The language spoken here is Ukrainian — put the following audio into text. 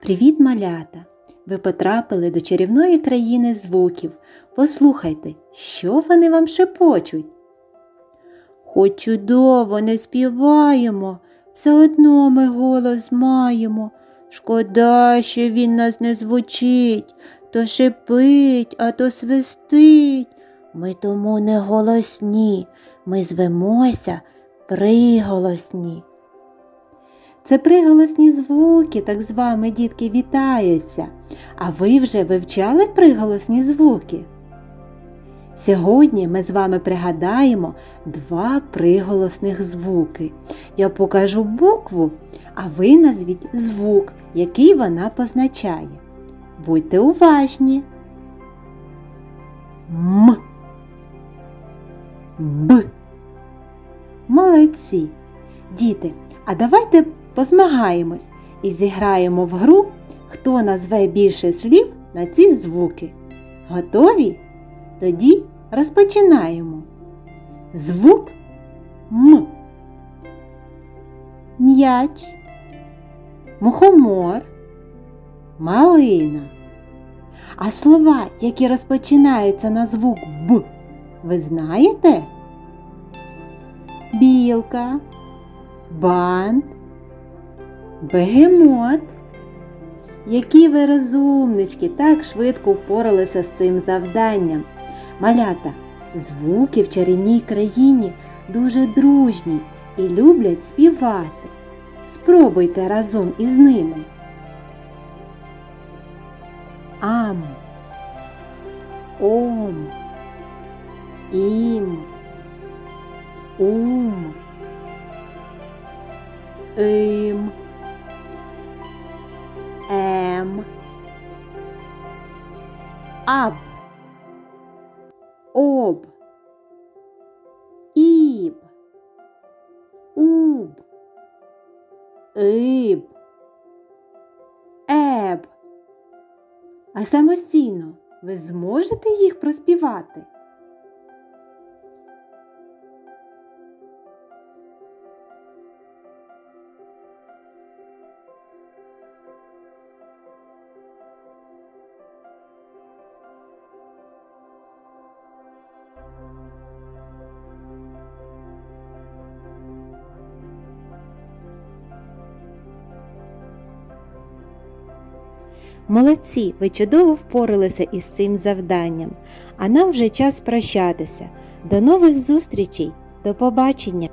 Привіт, малята! Ви потрапили до чарівної країни звуків. Послухайте, що вони вам шепочуть. Хоч чудово не співаємо, все одно ми голос маємо. Шкода, що він нас не звучить, то шипить, а то свистить. Ми тому не голосні, ми звемося приголосні. Це приголосні звуки, так з вами, дітки, вітаються. А ви вже вивчали приголосні звуки? Сьогодні ми з вами пригадаємо два приголосних звуки. Я покажу букву, а ви назвіть звук, який вона позначає. Будьте уважні. М. Б. Молодці. Діти, а давайте позмагаємось і зіграємо в гру, хто назве більше слів на ці звуки. Готові? Тоді розпочинаємо. Звук М. М'яч, мухомор, малина. А слова, які розпочинаються на звук Б, ви знаєте? Білка, бант, бегемот. Які ви розумнички так швидко впоралися з цим завданням. Малята, звуки в чарівній країні дуже дружні і люблять співати. Спробуйте разом із ними. Ам, ом, ім, ум, им, ем, аб, об, іб, уб, иб, еб. А самостійно ви зможете їх проспівати? Молодці, ви чудово впоралися із цим завданням, а нам вже час прощатися. До нових зустрічей, до побачення!